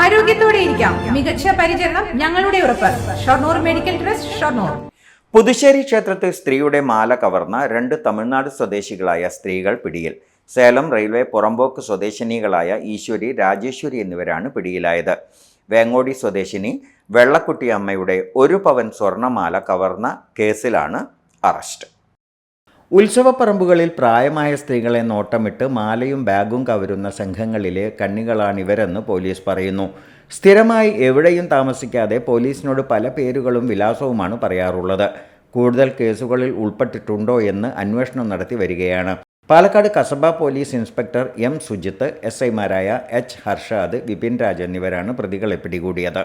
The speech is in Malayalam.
ആരോഗ്യത്തോടെ ഇരിക്കാം. മികച്ച പരിചരണം ഞങ്ങളുടെ ഉറപ്പ്. Shoranur medical trust Shoranur. Puthussery ക്ഷേത്രത്തിൽ സ്ത്രീയുടെ മാല കവർന്ന രണ്ട് തമിഴ്നാട് സ്വദേശികളായ സ്ത്രീകൾ പിടിയിൽ. സേലം റെയിൽവേ പുറമ്പോക്ക് സ്വദേശിനികളായ ഈശ്വരി രാജേശ്വരി എന്നിവരാണ് പിടിയിലായത്. വേങ്ങോടി സ്വദേശിനി വെള്ളക്കുട്ടി അമ്മയുടെ ഒരു പവൻ സ്വർണമാല കവർന്ന കേസിലാണ് അറസ്റ്റ്. ഉത്സവപ്പറമ്പുകളിൽ പ്രായമായ സ്ത്രീകളെ നോട്ടമിട്ട് മാലയും ബാഗും കവരുന്ന സംഘങ്ങളിലെ കണ്ണികളാണിവരെന്ന് പോലീസ് പറയുന്നു. സ്ഥിരമായി എവിടെയും താമസിക്കാതെ പോലീസിനോട് പല പേരുകളും വിലാസവുമാണ് പറയാറുള്ളത്. കൂടുതൽ കേസുകളിൽ ഉൾപ്പെട്ടിട്ടുണ്ടോ എന്ന് അന്വേഷണം നടത്തി വരികയാണ്. Palakkad Kasaba police inspector M. Sujith S. ഐമാരായ എച്ച്. ഹർഷാദ് വിപിൻ രാജ് എന്നിവരാണ് പ്രതികളെ പിടികൂടിയത്.